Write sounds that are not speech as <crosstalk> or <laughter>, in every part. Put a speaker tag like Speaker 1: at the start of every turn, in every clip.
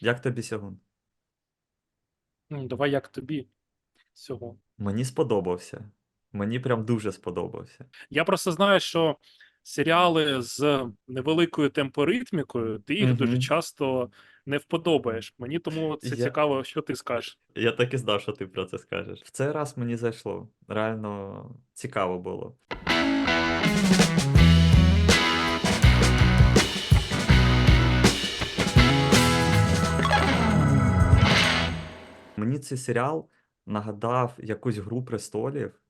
Speaker 1: Як тобі сьогодні?
Speaker 2: Давай як тобі цього.
Speaker 1: Мені сподобався. Мені прям дуже сподобався.
Speaker 2: Я просто знаю, що серіали з невеликою темпоритмікою, ти їх дуже часто не вподобаєш. Мені тому це
Speaker 1: Я-
Speaker 2: цікаво, що ти скажеш.
Speaker 1: Я так і знав, що ти про це скажеш. В цей раз мені зайшло. Реально цікаво було. Мені цей серіал нагадав якусь гру престолів,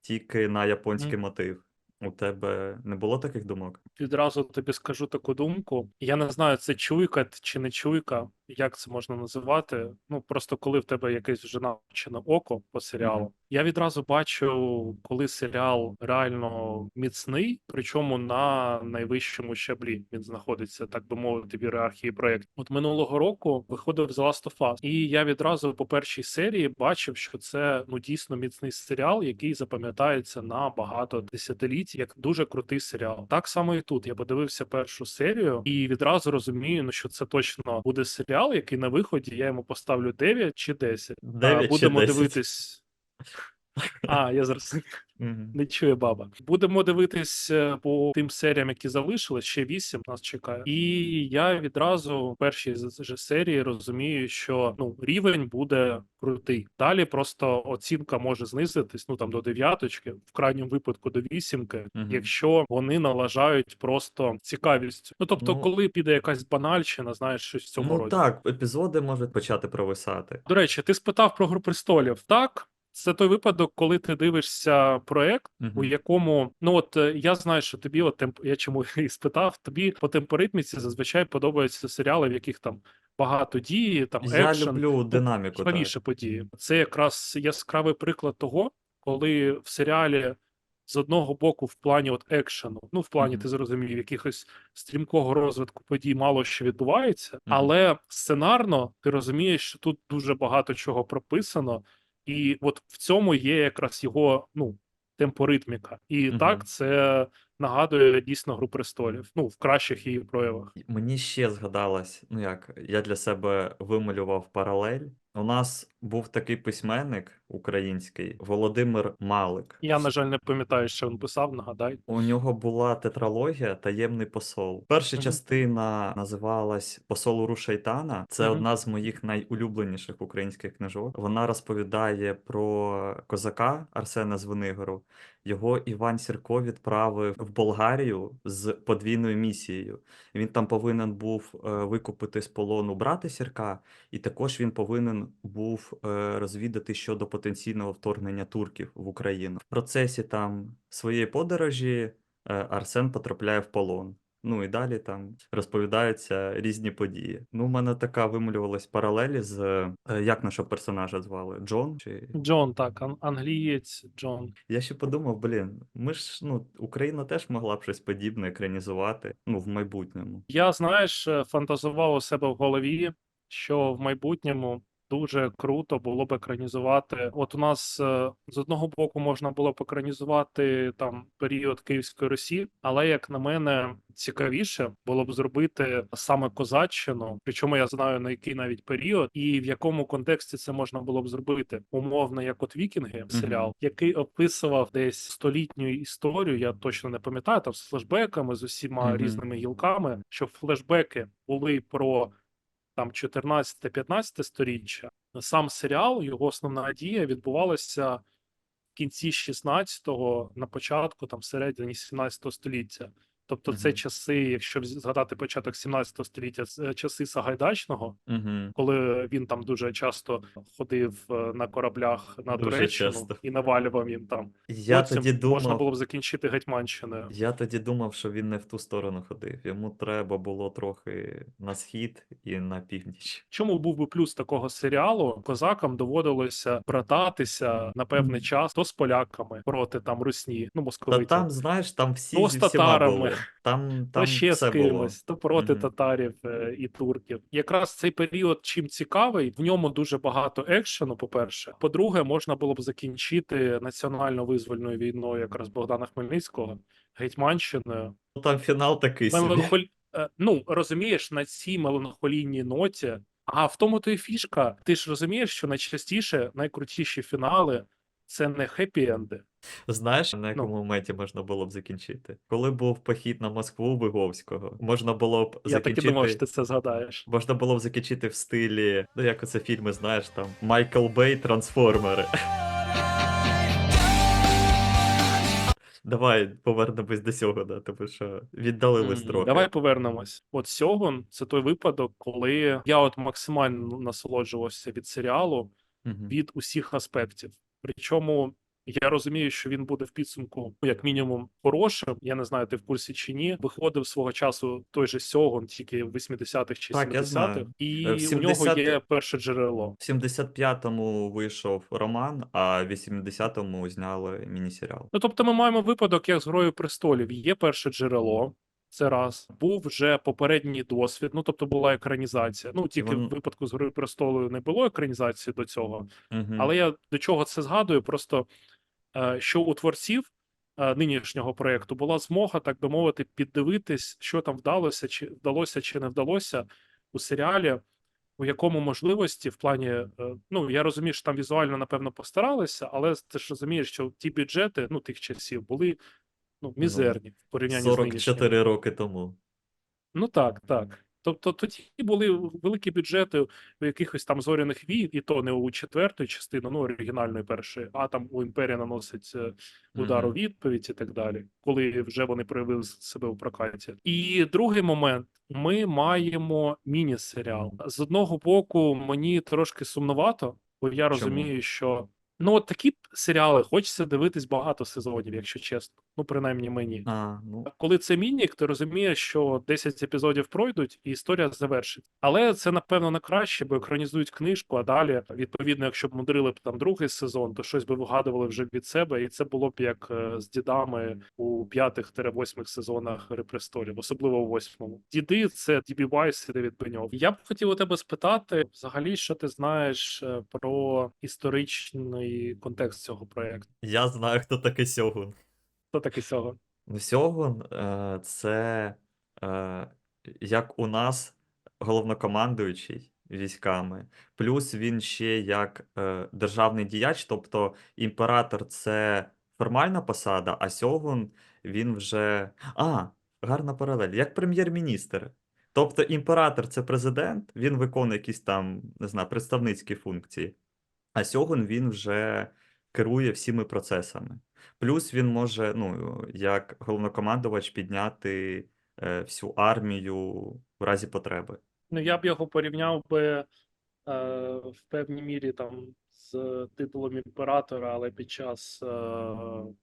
Speaker 1: тільки на японський
Speaker 2: Мгм.
Speaker 1: мотив. У тебе не було таких думок?
Speaker 2: Відразу тобі скажу таку думку. Я не знаю, це чуйка чи не чуйка, як це можна називати. Ну просто коли в тебе якесь вже навчене око по серіалу.
Speaker 1: Мгм.
Speaker 2: Я відразу бачу, коли серіал реально міцний, причому на найвищому щаблі він знаходиться, так би мовити, в ієрархії проєкту. От минулого року виходив The Last of Us, і я відразу по першій серії бачив, що це ну дійсно міцний серіал, який запам'ятається на багато десятиліть, як дуже крутий серіал. Так само і тут. Я подивився першу серію і відразу розумію, ну що це точно буде серіал, який на виході я йому поставлю 9 чи 10. А,
Speaker 1: 9 чи
Speaker 2: будемо
Speaker 1: 10?
Speaker 2: дивитись. А, я зараз Не чує баба. Будемо дивитись е, по тим серіям, які залишились. Ще вісім нас чекає. І я відразу в першій же серії розумію, що ну рівень буде крутий. Далі просто оцінка може знизитись, ну там до дев'яточки, в крайньому випадку до вісімки,
Speaker 1: Мгм.
Speaker 2: якщо вони налажають просто цікавістю. Ну тобто,
Speaker 1: Ну-
Speaker 2: коли піде якась банальщина, знаєш, щось в цьому
Speaker 1: Ну
Speaker 2: роді.
Speaker 1: так, епізоди можуть почати провисати.
Speaker 2: До речі, ти спитав про Гру престолів. Так, це той випадок, коли ти дивишся проект, у якому ну от е, я знаю, що тобі, от темп, я чому <laughs> і спитав, тобі по темпоритміці зазвичай подобаються серіали, в яких там багато дії, там
Speaker 1: Я
Speaker 2: екшен,
Speaker 1: люблю динаміку. Так.
Speaker 2: події. Це якраз яскравий приклад того, коли в серіалі з одного боку, в плані от екшену, ну в плані,
Speaker 1: Мгм.
Speaker 2: ти зрозумів, якихось стрімкого розвитку подій мало що відбувається,
Speaker 1: Мгм.
Speaker 2: але сценарно ти розумієш, що тут дуже багато чого прописано, і от в цьому є якраз його ну темпоритміка. І
Speaker 1: угу.
Speaker 2: так це нагадує дійсно гру престолів. Ну в кращих її проявах.
Speaker 1: Мені ще згадалось, ну як, я для себе вималював паралель. У нас був такий письменник український Володимир Малик.
Speaker 2: Я на жаль не пам'ятаю, що він писав. Нагадай.
Speaker 1: У нього була тетралогія Таємний посол. Перша
Speaker 2: Мгм.
Speaker 1: частина називалась Посол Уру Шайтана. Це
Speaker 2: Мгм.
Speaker 1: одна з моїх найулюбленіших українських книжок. Вона розповідає про козака Арсена Звенигору. Його Іван Сірко відправив в Болгарію з подвійною місією. Він там повинен був е, викупити з полону брата Сірка, і також він повинен був е, розвідати щодо потенційного вторгнення турків в Україну. В процесі там своєї подорожі е, Арсен потрапляє в полон. Ну і далі там розповідаються різні події. Ну, у мене така вималювалась паралелі з е, як нашого персонажа звали? Джон? Чи
Speaker 2: Джон, так, ан- англієць Джон.
Speaker 1: я ще подумав, блін, ми ж ну Україна теж могла б щось подібне екранізувати ну в майбутньому.
Speaker 2: Я, знаєш, фантазував у себе в голові, що в майбутньому дуже круто було б екранізувати. От у нас е, з одного боку можна було б екранізувати там період Київської Русі, але як на мене, цікавіше було б зробити саме козаччину, причому я знаю на який навіть період, і в якому контексті це можна було б зробити. Умовно, як от Вікінги, серіал, який описував десь столітню історію. Я точно не пам'ятаю там з флешбеками, з усіма різними гілками, щоб флешбеки були про там 14-15 сторіччя. Сам серіал, його основна дія відбувалася в кінці 16-го, на початку, там середині 17 століття. Тобто, це часи, якщо згадати початок 17 століття, це часи Сагайдачного, коли він там дуже часто ходив е, на кораблях на
Speaker 1: Дуже
Speaker 2: Туреччину
Speaker 1: часто.
Speaker 2: і навалював їм там.
Speaker 1: Я
Speaker 2: Потім
Speaker 1: тоді думав,
Speaker 2: можна було б закінчити Гетьманщиною.
Speaker 1: я тоді думав, що він не в ту сторону ходив. Йому треба було трохи на схід і на північ.
Speaker 2: Чому був би плюс такого серіалу? Козакам доводилося брататися на певний час то з поляками проти там русні, ну
Speaker 1: Та там, знаєш, там всі
Speaker 2: То з татарами.
Speaker 1: Там, там
Speaker 2: ще з
Speaker 1: все було.
Speaker 2: кимось, то проти
Speaker 1: Мгм.
Speaker 2: татарів е, і турків. Якраз цей період чим цікавий, в ньому дуже багато екшену. По-перше, по-друге, можна було б закінчити національно-визвольною війною, якраз Богдана Хмельницького, Гетьманщиною.
Speaker 1: Ну, Там фінал такий.
Speaker 2: Меланхоль... е, Ну розумієш, на цій меланхолійній ноті А в тому то і фішка. Ти ж розумієш, що найчастіше найкрутіші фінали це не хеппі-енди.
Speaker 1: Знаєш, на
Speaker 2: Ну.
Speaker 1: якому моменті можна було б закінчити? Коли був похід на Москву Виговського, можна було б
Speaker 2: Я так і думав, що ти це згадаєш.
Speaker 1: Можна було б закінчити в стилі, ну як оце фільми, знаєш, там Майкл Бей, Трансформери. Давай повернемось до цього, да, тому що віддалились
Speaker 2: Мгм.
Speaker 1: трохи.
Speaker 2: Давай повернемось. От Сьогун це той випадок, коли я от максимально насолоджувався від серіалу
Speaker 1: Мгм.
Speaker 2: від усіх аспектів. Причому я розумію, що він буде в підсумку, як мінімум, хорошим. Я не знаю, ти в курсі чи ні. Виходив свого часу той же Сьогун, тільки в 80-х чи
Speaker 1: Так, я
Speaker 2: 70-х,
Speaker 1: знаю.
Speaker 2: і
Speaker 1: Е, в
Speaker 2: у нього є перше джерело.
Speaker 1: В 75-му вийшов роман, а в 80-му зняли міні-серіал.
Speaker 2: Ну тобто, ми маємо випадок, як з Грою престолів. Є перше джерело. Це раз був вже попередній досвід. Ну тобто була екранізація. Ну тільки
Speaker 1: вон-
Speaker 2: в випадку з Грою престолою не було екранізації до цього.
Speaker 1: Мгм.
Speaker 2: Але я до чого це згадую? Просто е, що у творців е, нинішнього проєкту була змога, так би мовити, піддивитись, що там вдалося, чи вдалося, чи не вдалося у серіалі, у якому можливості в плані. е, Ну я розумію, що там візуально напевно постаралися, але ти ж розумієш, що ті бюджети ну тих часів були ну мізерні в порівнянні з
Speaker 1: 44 роки тому.
Speaker 2: Ну так, так. Тобто тоді були великі бюджети у якихось там зоряних війн, і то не у четвертої частини, ну оригінальної першої, а там у імперія наносить е, удар у відповідь і так далі, коли вже вони проявили себе у прокаті. І другий момент: ми маємо міні-серіал. З одного боку, мені трошки сумнувато, бо я розумію, що ну от такі серіали хочеться дивитись багато сезонів, якщо чесно. Ну, принаймні мені.
Speaker 1: А, ну,
Speaker 2: Коли це мінік, ти розумієш, що 10 епізодів пройдуть і історія завершить. Але це напевно не краще, бо екранізують книжку, а далі, відповідно, якщо б мудрили б там другий сезон, то щось би вигадували вже від себе, і це було б як е, з дідами у п'ятих-восьмих сезонах Гри престолів, особливо у восьмому. Діди це Дібі Вайс і Девід Беньов. Я б хотів у тебе спитати, взагалі, що ти знаєш е, про історичний контекст цього проекту?
Speaker 1: я знаю, хто такий Сьогун.
Speaker 2: Хто такий сього?
Speaker 1: Ну, Сьогун е, це е, як у нас головнокомандуючий військами, плюс він ще як е, державний діяч, тобто імператор це формальна посада, а Сьогун він вже. А, гарна паралель, як прем'єр-міністр. Тобто імператор це президент, він виконує якісь там, не знаю, представницькі функції, а Сьогун він вже керує всіми процесами. Плюс він може, ну, як головнокомандувач, підняти е, всю армію в разі потреби.
Speaker 2: Ну, я б його порівняв би е, в певній мірі там з титулом імператора, але під час е,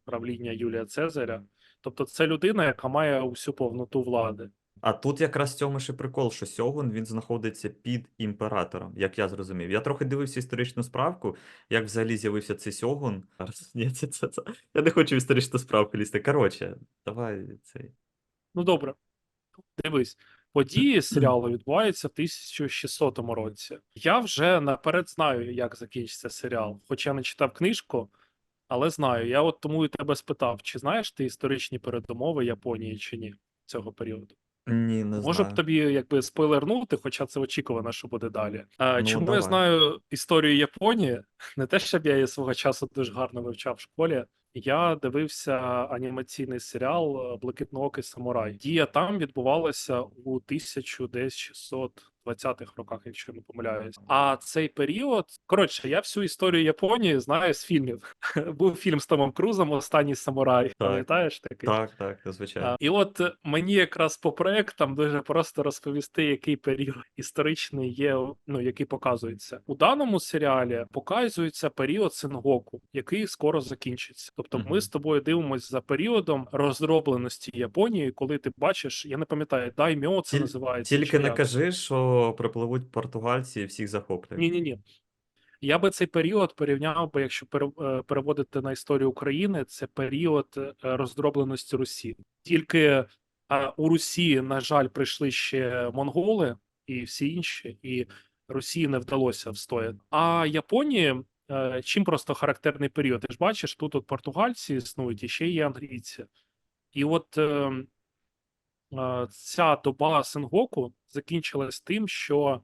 Speaker 2: правління Юлія Цезаря. Тобто, це людина, яка має усю повноту влади.
Speaker 1: А тут якраз в цьому і прикол, що Сьогун він знаходиться під імператором, як я зрозумів. Я трохи дивився історичну справку, як взагалі з'явився цей Сьогун. <laughs> Ні, це, це, це. Я не хочу в історичну справку лізти. Коротше, давай цей.
Speaker 2: Ну, добре, дивись. Події серіалу відбуваються в 1600 році. Я вже наперед знаю, як закінчиться серіал. Хоча не читав книжку, але знаю. Я от тому і тебе спитав: чи знаєш ти історичні передумови Японії чи ні цього періоду?
Speaker 1: Ні, не знаю.
Speaker 2: б тобі якби спойлернути, хоча це очікувано, що буде далі. А,
Speaker 1: Ну,
Speaker 2: чому
Speaker 1: давай.
Speaker 2: я знаю історію Японії? <laughs> Не те, щоб я її свого часу дуже гарно вивчав в школі. Я дивився анімаційний серіал Блакитноокий самурай. Дія там відбувалася у 1620-х роках, якщо не помиляюсь. А цей період, коротше, я всю історію Японії знаю з фільмів. <laughs> Був фільм з Томом Крузом Останній самурай. Пам'ятаєш такий?
Speaker 1: Так, так, звичайно.
Speaker 2: І от мені якраз по проектам дуже просто розповісти, який період історичний є, ну який показується у даному серіалі. Показується період Сенгоку, який скоро закінчиться. Тобто,
Speaker 1: Мгм.
Speaker 2: ми з тобою дивимося за періодом розробленості Японії, коли ти бачиш, я не пам'ятаю, даймьо це
Speaker 1: Тіль-
Speaker 2: називається.
Speaker 1: Тільки не кажи, що припливуть португальці і всіх захоплять.
Speaker 2: Ні, ні, ні. Я би цей період порівняв би, якщо е, переводити на історію України, це період е, роздробленості Русі. Тільки е, у Русі, на жаль, прийшли ще монголи і всі інші, і Росії не вдалося встояти. А Японії чим просто характерний період? Ти ж бачиш, тут от португальці існують і ще є англійці. І от е, е, ця доба Сенгоку закінчилась тим, що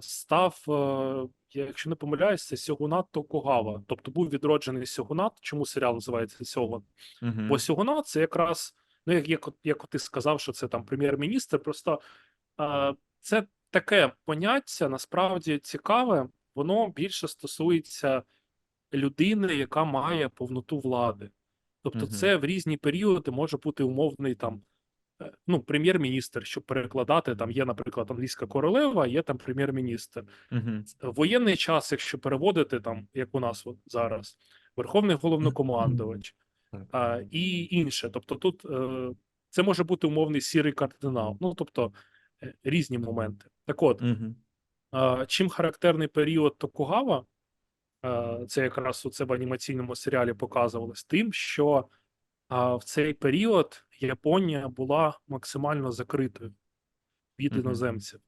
Speaker 2: став, е, якщо не помиляюсь, це Сьогунат Токугава. Тобто був відроджений Сьогунат. Чому серіал називається Сьогун? Бо
Speaker 1: Угу.
Speaker 2: Сьогунат це якраз, ну як, як, як ти сказав, що це там прем'єр-міністр. Просто е, це таке поняття насправді цікаве, воно більше стосується людини, яка має повноту влади. Тобто, це в різні періоди може бути умовний там. е, Ну, прем'єр-міністр, щоб перекладати, там є, наприклад, англійська королева, є там прем'єр-міністр.
Speaker 1: Угу.
Speaker 2: Воєнний час, якщо переводити, там, як у нас от зараз, Верховний головнокомандувач, а, і інше. Тобто тут е, це може бути умовний сірий кардинал. Ну, тобто е, різні моменти. Так от,
Speaker 1: Угу.
Speaker 2: е, чим характерний період Токугава, це якраз у це в анімаційному серіалі показувалось, тим, що е, в цей період Японія була максимально закритою від іноземців.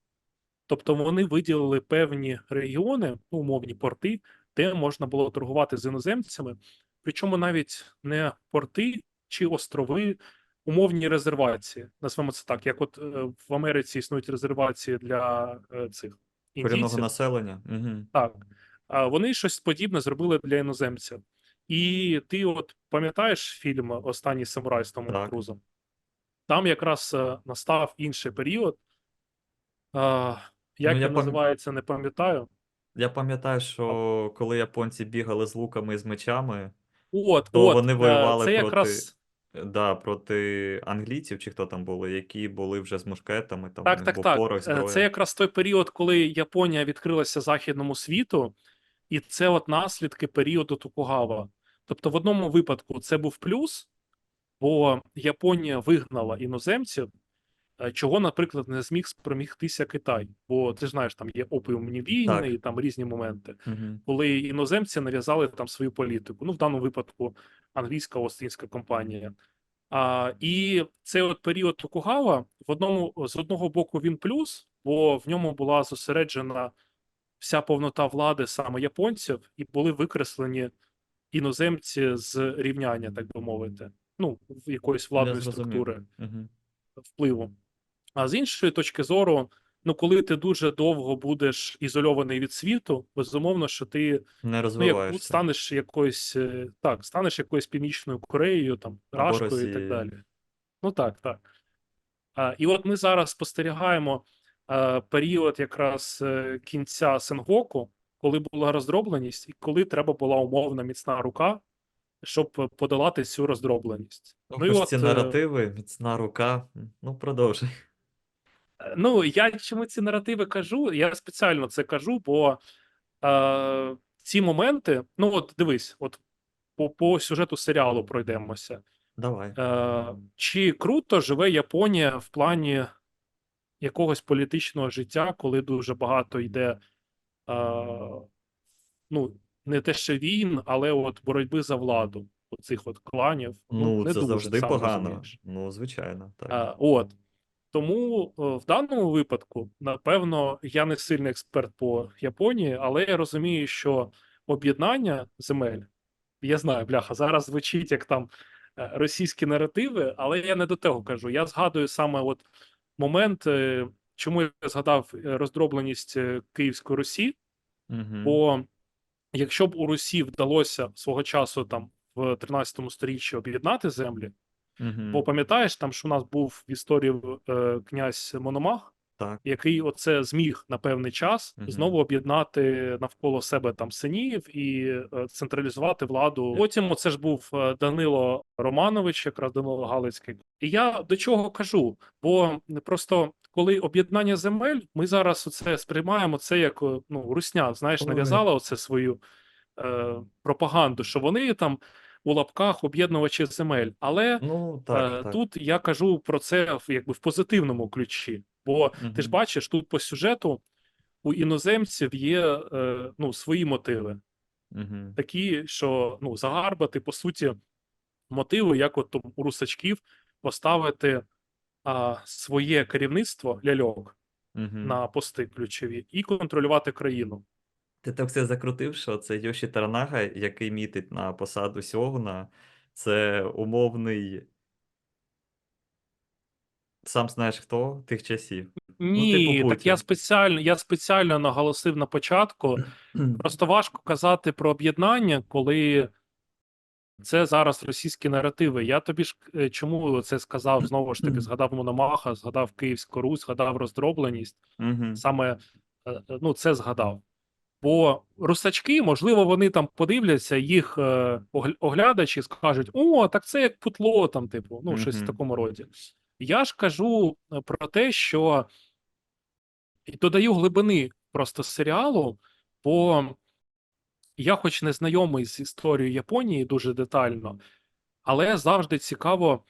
Speaker 2: Тобто вони виділили певні регіони, ну, умовні порти, де можна було торгувати з іноземцями, причому навіть не порти чи острови, умовні резервації. Назвемо це так, як от е, в Америці існують резервації для е, цих індійців.
Speaker 1: населення. Угу.
Speaker 2: Так. А вони щось подібне зробили для іноземців. І ти от пам'ятаєш фільм Останній самурай з Томом. Крузом? Там якраз е, настав інший період. А, як
Speaker 1: Ну, я
Speaker 2: він
Speaker 1: пам-
Speaker 2: називається, не пам'ятаю.
Speaker 1: Я пам'ятаю, що коли японці бігали з луками і з мечами,
Speaker 2: От,
Speaker 1: то
Speaker 2: от,
Speaker 1: вони
Speaker 2: е,
Speaker 1: воювали
Speaker 2: це
Speaker 1: проти,
Speaker 2: якраз
Speaker 1: да, проти англійців, чи хто там були, які були вже з мушкетами, там
Speaker 2: так, так, так.
Speaker 1: порох,
Speaker 2: Е. Це якраз той період, коли Японія відкрилася західному світу, і це от наслідки періоду Токугава. Тобто, в одному випадку це був плюс, бо Японія вигнала іноземців, е, чого, наприклад, не зміг спромігтися Китай. Бо ти ж знаєш, там є опіумні війни
Speaker 1: Так.
Speaker 2: і там різні моменти.
Speaker 1: Угу.
Speaker 2: коли іноземці нав'язали там свою політику. Ну, в даному випадку англійська остинська компанія. А, і цей от період Токугава в одному з одного боку він плюс, бо в ньому була зосереджена вся повнота влади саме японців, і були викреслені іноземці з рівняння, так би мовити, ну, в якоїсь владної структури
Speaker 1: Угу.
Speaker 2: впливу. А з іншої точки зору, ну коли ти дуже довго будеш ізольований від світу, безумовно, що ти
Speaker 1: Не
Speaker 2: ну, як станеш якоюсь е, так, станеш якоюсь північною Кореєю, там Рашкою і так далі. Ну так, так. А, і от ми зараз спостерігаємо період якраз е, кінця Сенгоку, коли була роздробленість, і коли треба була умовна міцна рука, щоб подолати цю роздробленість. Ну і
Speaker 1: ось ці
Speaker 2: е,
Speaker 1: наративи, міцна рука. Ну, продовжуй.
Speaker 2: Е, Ну, я чому ці наративи кажу? Я спеціально це кажу, бо е, ці моменти, ну от дивись, от по, по сюжету серіалу пройдемося.
Speaker 1: Давай.
Speaker 2: Е, чи круто живе Японія в плані якогось політичного життя, коли дуже багато йде, е, ну, не те ще війн, але от боротьби за владу, оцих от кланів.
Speaker 1: Ну,
Speaker 2: не
Speaker 1: це
Speaker 2: дуже,
Speaker 1: завжди
Speaker 2: сам
Speaker 1: погано.
Speaker 2: розумієш.
Speaker 1: Ну, звичайно, так.
Speaker 2: А, от. Тому е, в даному випадку, напевно, я не сильний експерт по Японії, але я розумію, що об'єднання земель, я знаю, бляха, зараз звучить як там е, російські наративи, але я не до того кажу. Я згадую саме от момент, е, чому я згадав е, роздробленість е, Київської Русі,
Speaker 1: Угу.
Speaker 2: бо якщо б у Русі вдалося свого часу там в 13 сторіччі об'єднати землі, Бо
Speaker 1: Угу.
Speaker 2: пам'ятаєш, там що у нас був в історії князь Мономах,
Speaker 1: Так.
Speaker 2: який оце зміг на певний час
Speaker 1: Мгм.
Speaker 2: знову об'єднати навколо себе там синів і е, централізувати владу. Потім оце ж був е, Данило Романович, якраз Данило Галицький. І я до чого кажу? Бо просто коли об'єднання земель, ми зараз оце сприймаємо це як е, ну русня, знаєш, нав'язала оце свою е, пропаганду, що вони там у лапках об'єднувачі земель, але
Speaker 1: Ну, так,
Speaker 2: Е,
Speaker 1: так.
Speaker 2: Тут я кажу про це в якби в позитивному ключі. Бо ти ж бачиш, тут по сюжету у іноземців є е, ну, свої мотиви,
Speaker 1: Угу.
Speaker 2: такі, що ну, загарбати, по суті, мотиви, як от у русачків, поставити а, своє керівництво ляльок
Speaker 1: Угу.
Speaker 2: на пости ключові і контролювати країну.
Speaker 1: Ти так все закрутив, що це Йоші Таранага, який мітить на посаду Сьогуна, це умовний Сам знаєш хто тих часів.
Speaker 2: Ні,
Speaker 1: типу,
Speaker 2: так я спеціально, я спеціально наголосив на початку. Просто важко казати про об'єднання, коли це зараз російські наративи. Я тобі ж е, чому це сказав знову ж таки, згадав Мономаха, згадав Київську Русь, згадав роздробленість. Саме е, е, ну, це згадав. Бо русачки, можливо, вони там подивляться, їх оглядачі скажуть: о, так це як путло, там, типу, ну, щось в такому роді. Я ж кажу е, про те, що і додаю глибини просто з серіалу, бо я, хоч не знайомий з історією Японії дуже детально, але завжди цікаво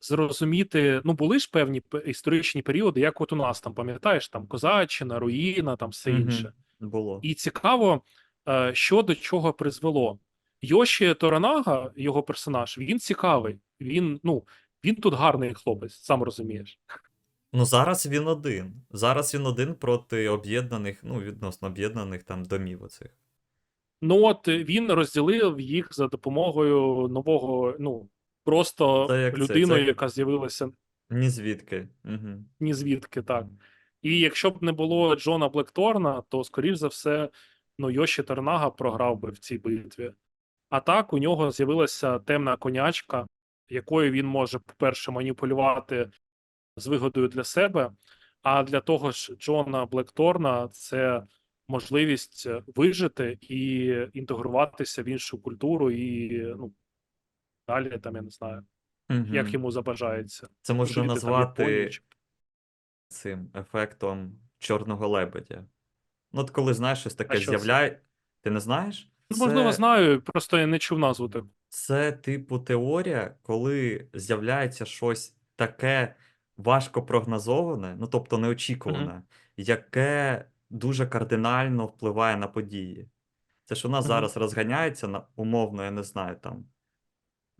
Speaker 2: зрозуміти. Ну, були ж певні історичні періоди, як от у нас там, пам'ятаєш, там Козаччина, Руїна, там все інше.
Speaker 1: Було.
Speaker 2: І цікаво, е, що до чого призвело. Йоші Торанага, його персонаж, він цікавий. Він, ну, він тут гарний хлопець, сам розумієш.
Speaker 1: Ну зараз він один. Зараз він один проти об'єднаних, ну, відносно об'єднаних там домів оцих.
Speaker 2: Ну от е, він розділив їх за допомогою нового, ну просто
Speaker 1: Це як це,
Speaker 2: людиною,
Speaker 1: це-
Speaker 2: яка з'явилася
Speaker 1: Ні звідки. Угу.
Speaker 2: ні звідки, так. І якщо б не було Джона Блекторна, то, скоріш за все, ну, Йоші Торнага програв би в цій битві. А так, у нього з'явилася темна конячка, якою він може, по-перше, маніпулювати з вигодою для себе. А для того ж Джона Блекторна це можливість вижити і інтегруватися в іншу культуру, і ну, далі там я не знаю, як йому забажається.
Speaker 1: Це можна
Speaker 2: жити
Speaker 1: назвати
Speaker 2: Японії чи-
Speaker 1: цим ефектом чорного лебедя. Ну, от коли знаєш, щось таке з'являє. Ти не знаєш?
Speaker 2: Ну, можливо,
Speaker 1: Це-
Speaker 2: знаю, просто я не чув назву таку.
Speaker 1: Це типу теорія, коли з'являється щось таке важко прогнозоване, ну тобто неочікуване, яке дуже кардинально впливає на події. Це ж у нас
Speaker 2: Мгм.
Speaker 1: зараз розганяється на умовно, я не знаю, там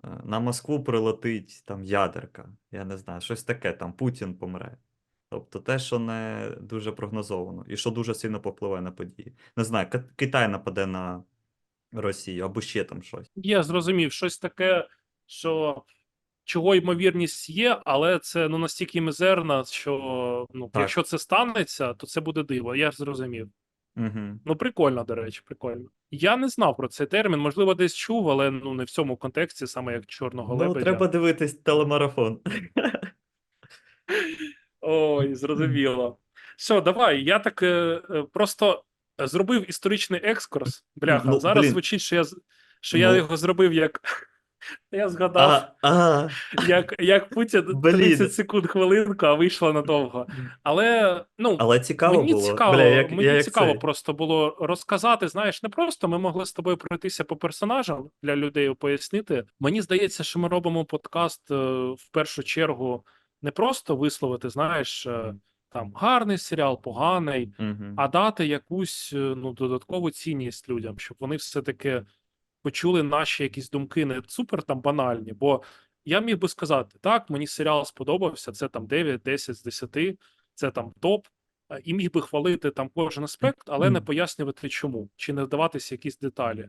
Speaker 1: е, на Москву прилетить там ядерка, я не знаю, щось таке, там Путін помре. Тобто те, що не дуже прогнозовано, і що дуже сильно попливає на події. Не знаю, Китай нападе на Росію або ще там щось.
Speaker 2: Я зрозумів, щось таке, що чого ймовірність є, але це ну настільки мізерна, що ну,
Speaker 1: Так.
Speaker 2: якщо це станеться, то це буде диво. Я зрозумів.
Speaker 1: Угу.
Speaker 2: Ну, прикольно, до речі, прикольно. Я не знав про цей термін, можливо, десь чув, але ну не в цьому контексті, саме як чорного
Speaker 1: Ну,
Speaker 2: лебедя.
Speaker 1: треба дивитись телемарафон. <laughs>
Speaker 2: Ой, зрозуміло. Все, давай. Я так е, е, просто зробив історичний екскурс. Бляха,
Speaker 1: Ну,
Speaker 2: зараз
Speaker 1: блін.
Speaker 2: звучить, що я що я
Speaker 1: Ну.
Speaker 2: його зробив як. <laughs> Я згадав,
Speaker 1: А, а,
Speaker 2: як, як Путін
Speaker 1: Блін.
Speaker 2: 30 секунд хвилинку, а вийшло надовго. Але ну
Speaker 1: Але цікаво
Speaker 2: мені
Speaker 1: було.
Speaker 2: цікаво,
Speaker 1: Бля, як,
Speaker 2: мені
Speaker 1: як
Speaker 2: цікаво просто було розказати. Знаєш, не просто ми могли з тобою пройтися по персонажам для людей пояснити. Мені здається, що ми робимо подкаст е, в першу чергу не просто висловити, знаєш, е, там гарний серіал, поганий,
Speaker 1: Мгм.
Speaker 2: а дати якусь е, ну, додаткову цінність людям, щоб вони все-таки почули наші якісь думки, не супер там банальні. Бо я міг би сказати, так, мені серіал сподобався, це там 9, 10 з 10, це там топ. е, І міг би хвалити там кожен аспект, але не пояснювати чому, чи не вдаватися якісь деталі.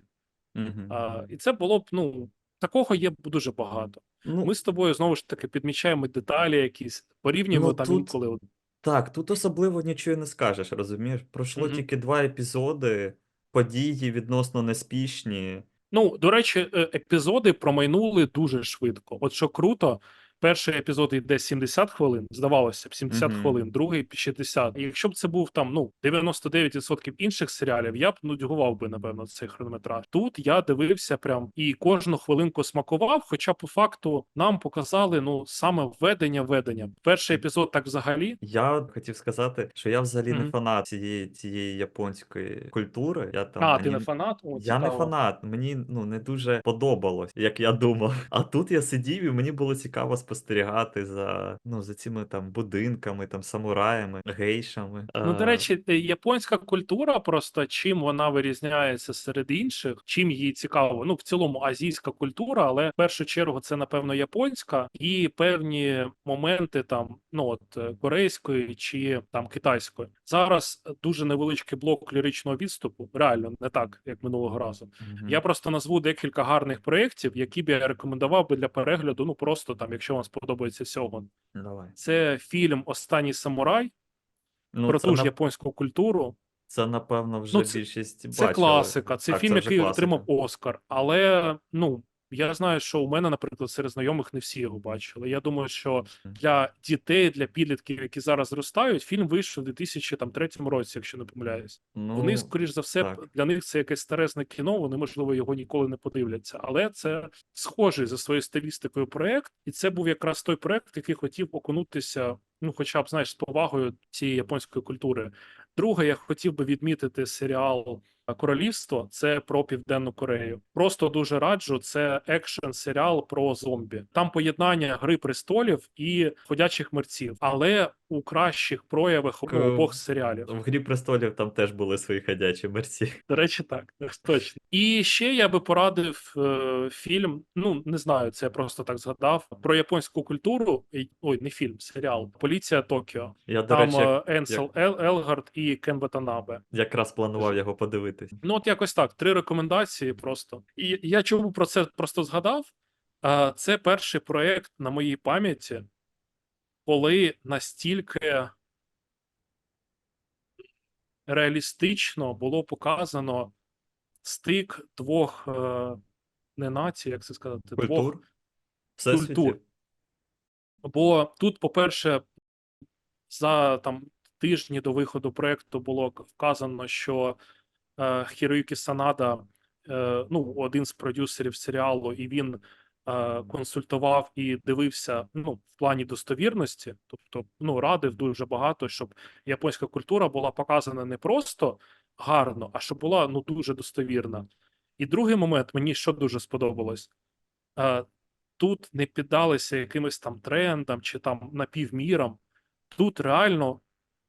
Speaker 1: Мгм.
Speaker 2: А, і це було б, ну, такого є дуже багато.
Speaker 1: Ну,
Speaker 2: Ми з тобою знову ж таки підмічаємо деталі якісь, порівнюємо
Speaker 1: Ну,
Speaker 2: там
Speaker 1: тут-
Speaker 2: інколи.
Speaker 1: Так, тут особливо нічого не скажеш, розумієш? Пройшло
Speaker 2: Мгм.
Speaker 1: тільки два епізоди, події відносно неспішні.
Speaker 2: Ну, до речі, е, епізоди промайнули дуже швидко. От що круто, перший епізод йде 70 хвилин, здавалося б, 70
Speaker 1: Мгм.
Speaker 2: хвилин, другий 60. І якщо б це був там ну 99% інших серіалів, я б нудьгував би, напевно, цей хронометраж. Тут я дивився прям і кожну хвилинку смакував. Хоча по факту нам показали ну саме введення ведення. Перший епізод так взагалі.
Speaker 1: Я хотів сказати, що я взагалі не фанат цієї, цієї японської культури. Я там
Speaker 2: а, ти не фанат? О,
Speaker 1: Я не фанат, мені ну не дуже подобалось, як я думав. А тут я сидів і мені було цікаво спостерігати за ну за цими там будинками, там самураями, гейшами.
Speaker 2: Ну, до
Speaker 1: Е,
Speaker 2: речі, японська культура просто чим вона вирізняється серед інших, чим їй цікаво. Ну, в цілому азійська культура, але в першу чергу це напевно японська і певні моменти там, ну от е, корейської чи там китайської. Зараз дуже невеличкий блок ліричного відступу. Реально, не так, як минулого разу.
Speaker 1: Мгм.
Speaker 2: Я просто назву декілька гарних проєктів, які б я рекомендував би для перегляду. Ну просто там, якщо вам сподобається сьогодні.
Speaker 1: Давай.
Speaker 2: Це фільм Останній самурай
Speaker 1: Ну,
Speaker 2: про ту ж
Speaker 1: на-
Speaker 2: японську культуру.
Speaker 1: це, напевно, вже
Speaker 2: Ну, це-
Speaker 1: більшість
Speaker 2: Це
Speaker 1: бачили.
Speaker 2: класика, це
Speaker 1: Так,
Speaker 2: фільм,
Speaker 1: вже
Speaker 2: який
Speaker 1: класика.
Speaker 2: отримав Оскар. Але ну я знаю, що у мене, наприклад, серед знайомих не всі його бачили. Я думаю, що для дітей, для підлітків, які зараз зростають, фільм вийшов у 2003 році, якщо не помиляюсь.
Speaker 1: Ну,
Speaker 2: Вони, скоріш за все,
Speaker 1: так.
Speaker 2: для них це якесь старезне кіно. Вони можливо його ніколи не подивляться. Але це схожий за своєю стилістикою проект, і це був якраз той проект, який хотів окунутися. Ну, хоча б знаєш, з повагою цієї японської культури. Друге, я хотів би відмітити серіал Королівство. Це про Південну Корею. Просто дуже раджу. Це екшн серіал про зомбі. Там поєднання гри престолів і ходячих мерців, але у кращих проявах
Speaker 1: К-
Speaker 2: обох серіалів.
Speaker 1: В грі престолів там теж були свої ходячі мерці.
Speaker 2: До речі, так, точно. І ще я би порадив е, фільм. Ну не знаю, це я просто так згадав про японську культуру. Ой, не фільм, серіал Поліція Токіо.
Speaker 1: Я, до
Speaker 2: Там
Speaker 1: речі,
Speaker 2: е, Енсел Ел- Елгард і Кен Ватанабе.
Speaker 1: якраз планував його подивитись.
Speaker 2: Ну, от якось так. Три рекомендації просто. І я чому про це просто згадав? Е, Це перший проєкт на моїй пам'яті, коли настільки реалістично було показано стик двох е, не націй, як це сказати, двох
Speaker 1: Культур?
Speaker 2: Культур. Бо тут, по-перше, за там тижні до виходу проекту було вказано, що е, Хіроюкі Санада, е, ну, один з продюсерів серіалу, і він консультував і дивився ну, в плані достовірності, тобто ну, радив дуже багато, щоб японська культура була показана не просто гарно, а щоб була ну, дуже достовірна. І другий момент мені що дуже сподобалось. Е, тут не піддалися якимось там трендам чи там напівмірам. Тут реально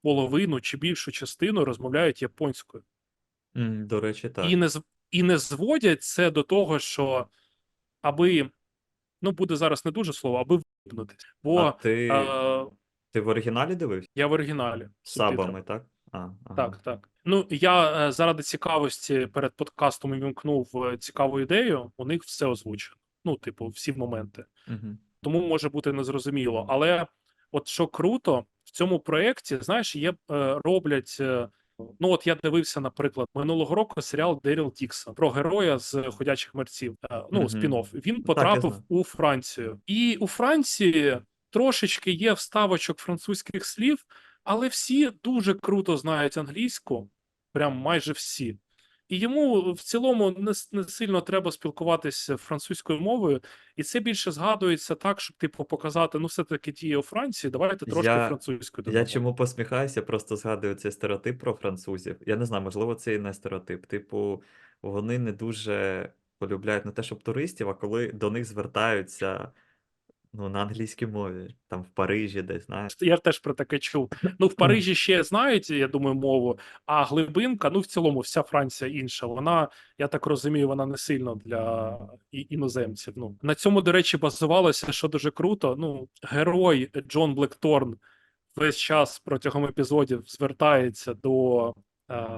Speaker 2: половину чи більшу частину розмовляють японською.
Speaker 1: До речі, так.
Speaker 2: І не і не зводять це до того, що аби ну буде зараз не дуже слово, аби випнутись. Бо
Speaker 1: А ти,
Speaker 2: е,
Speaker 1: ти в оригіналі дивився?
Speaker 2: я в оригіналі
Speaker 1: сабами, так? А, ага.
Speaker 2: Так, так. Ну я е, заради цікавості перед подкастом увімкнув е, цікаву ідею. У них все озвучено. Ну, типу, всі моменти.
Speaker 1: Угу.
Speaker 2: тому може бути незрозуміло. Але от що круто, в цьому проєкті, знаєш, є роблять. Ну, от я дивився, наприклад, минулого року серіал Деріл Тікса про героя з ходячих мерців. Ну,
Speaker 1: Мгм.
Speaker 2: спін-офф. Він потрапив
Speaker 1: так,
Speaker 2: у Францію, і у Франції трошечки є вставочок французьких слів, але всі дуже круто знають англійську, прям майже всі. І йому в цілому не, не сильно треба спілкуватися французькою мовою, і це більше згадується так, щоб типу показати, ну все-таки діє у Франції, давайте трошки
Speaker 1: Я-
Speaker 2: французькою
Speaker 1: Я чому посміхаюся, просто згадую цей стереотип про французів. Я не знаю, можливо, це і не стереотип. Типу, вони не дуже полюбляють не те, щоб туристів, а коли до них звертаються ну, на англійській мові, там в Парижі десь, знаєш.
Speaker 2: Я теж про таке чув. Ну, в Парижі ще знають, я думаю, мову, а глибинка, ну в цілому, вся Франція інша. Вона, я так розумію, вона не сильно для іноземців. Ну на цьому, до речі, базувалося, що дуже круто. Ну, герой Джон Блекторн весь час протягом епізодів звертається до е,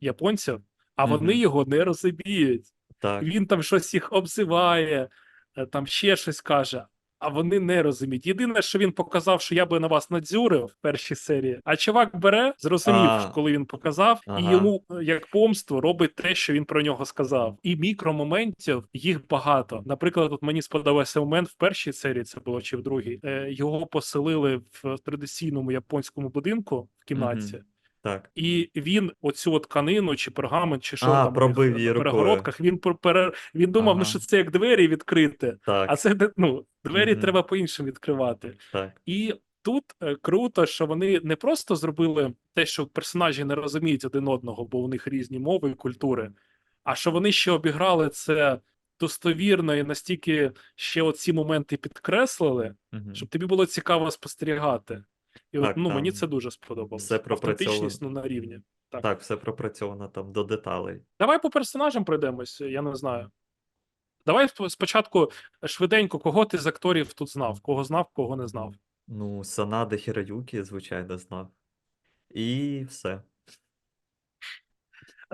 Speaker 2: японців, а вони
Speaker 1: Мгм.
Speaker 2: його не розуміють.
Speaker 1: Так.
Speaker 2: Він там щось їх обзиває, е, там ще щось каже, а вони не розуміють. Єдине, що він показав, що я би на вас надзюрив в першій серії. А чувак бере, зрозумів,
Speaker 1: А.
Speaker 2: коли він показав, і йому е, як помство робить те, що він про нього сказав. І мікромоментів їх багато. Наприклад, от мені сподобався момент в першій серії, це було чи в другій. Е, Його поселили в традиційному японському будинку в кімнаті.
Speaker 1: Так.
Speaker 2: І він оцю от тканину чи пергамент, чи що
Speaker 1: А,
Speaker 2: там
Speaker 1: пробив її
Speaker 2: на перегородках. Він пер- пере... він думав, ну що це як двері відкрити,
Speaker 1: Так,
Speaker 2: а це ну, двері
Speaker 1: Мгм.
Speaker 2: треба по-іншому відкривати.
Speaker 1: так.
Speaker 2: І тут е, круто, що вони не просто зробили те, що персонажі не розуміють один одного, бо у них різні мови і культури, а що вони ще обіграли це достовірно і настільки ще оці моменти підкреслили,
Speaker 1: Мгм.
Speaker 2: щоб тобі було цікаво спостерігати. І от,
Speaker 1: Так,
Speaker 2: ну, мені це дуже сподобалося.
Speaker 1: все пропрацьовано.
Speaker 2: Автентичність ну, на рівні. так.
Speaker 1: Так, все пропрацьовано там до деталей.
Speaker 2: Давай по персонажам пройдемось, я не знаю. Давай спочатку швиденько, кого ти з акторів тут знав, кого знав, кого не знав.
Speaker 1: Ну, Санада Хіраюкі, звичайно, знав. І все.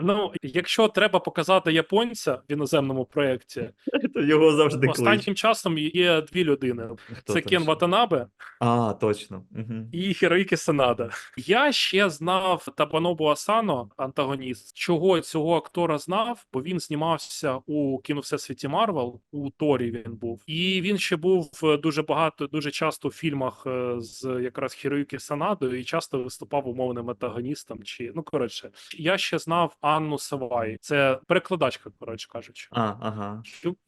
Speaker 2: Ну, якщо треба показати японця в іноземному проєкті, <laughs>
Speaker 1: То його завжди
Speaker 2: останнім часом є дві людини:
Speaker 1: Хто
Speaker 2: це Кен? Ватанабе
Speaker 1: А, точно. Угу.
Speaker 2: і Хіроїкі Санада. Я ще знав Табанобу Асано, антагоніст. Чого цього актора знав? Бо він знімався у кіно Всесвіті Марвел, у Торі він був. І він ще був е, дуже багато, дуже часто в фільмах е, з якраз Хіроюкі Санадою і часто виступав умовним антагоністом. Чи ну коротше, я ще знав Анну Савай. Це перекладачка, коротше кажучи.
Speaker 1: А, ага.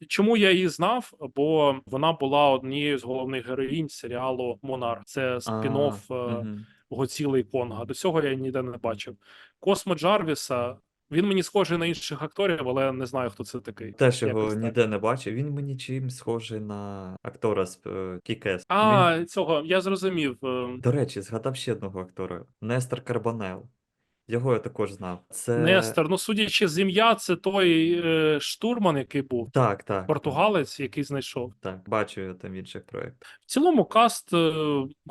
Speaker 2: Чому я її знав? Бо вона була однією з головних героїнь серіалу Монар. Це спін-офф е, Гоціли і Конга. До цього я ніде не бачив. Космо Джарвіса. Він мені схожий на інших акторів, але не знаю, хто це такий.
Speaker 1: Теж його
Speaker 2: Якось так.
Speaker 1: ніде не бачив. Він мені чим схожий на актора з е, Кікес.
Speaker 2: А, цього я зрозумів. е,
Speaker 1: До речі, згадав ще одного актора Нестор Карбонел. Його я також знав. Це
Speaker 2: Нестор. Ну, судячи з ім'я, це той е, штурман, який був.
Speaker 1: Так, так.
Speaker 2: Португалець, який знайшов.
Speaker 1: Так, бачу я там в інших проєктах.
Speaker 2: В цілому каст е,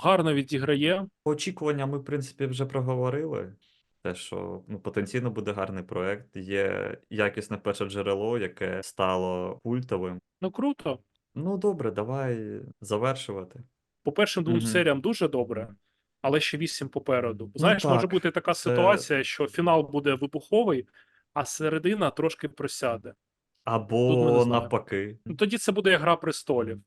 Speaker 2: гарно відіграє.
Speaker 1: Очікування ми, в принципі, вже проговорили. Те, що ну, потенційно буде гарний проєкт, є якісне перше джерело, яке стало культовим.
Speaker 2: Ну круто.
Speaker 1: Ну, добре, давай завершувати.
Speaker 2: По першим двом
Speaker 1: Мгм.
Speaker 2: серіям дуже добре, але ще вісім попереду. Знаєш,
Speaker 1: Ну
Speaker 2: може бути така ситуація, що фінал буде вибуховий, а середина трошки просяде.
Speaker 1: Або навпаки.
Speaker 2: Ну тоді це буде Гра престолів.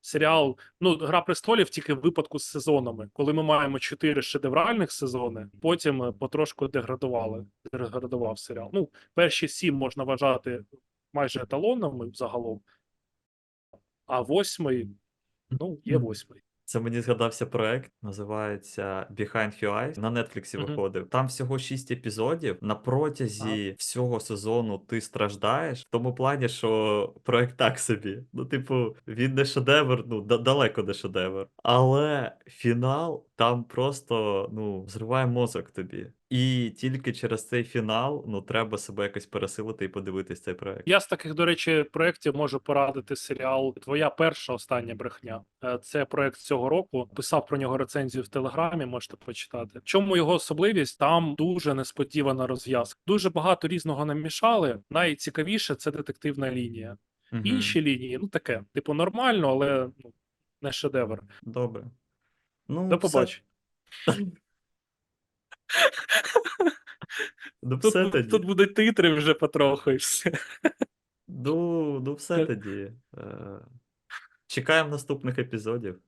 Speaker 2: Серіал, ну, Гра престолів тільки в випадку з сезонами, коли ми маємо чотири шедевральних сезони, потім е, потрошку деградували, деградував серіал. Ну, перші сім можна вважати майже еталонними загалом, а восьмий, ну, є восьмий.
Speaker 1: Це мені згадався проект, називається Behind Your Eyes. На Нетфліксі
Speaker 2: Мгм.
Speaker 1: виходив. Там всього 6 епізодів. На протязі всього сезону ти страждаєш в тому плані, що проект так собі. Ну, типу, він не шедевр, ну далеко не шедевр. Але фінал там просто ну зриває мозок тобі. І тільки через цей фінал ну треба себе якось пересилити і подивитись цей проект.
Speaker 2: Я з таких, до речі, проєктів можу порадити серіал Твоя перша остання брехня. Е, Це проєкт цього року. Писав про нього рецензію в Телеграмі. Можете почитати. В чому його особливість? Там дуже несподівана розв'язка. Дуже багато різного намішали. Найцікавіше це детективна лінія.
Speaker 1: Мгм.
Speaker 2: Інші лінії, ну таке, типу, нормально, але ну, не шедевр.
Speaker 1: Добре. Ну,
Speaker 2: До побачення.
Speaker 1: До
Speaker 2: Тут,
Speaker 1: все тоді.
Speaker 2: тут будуть титри вже потроху і все.
Speaker 1: Ну, до все <laughs> тоді. Е, Чекаємо наступних епізодів.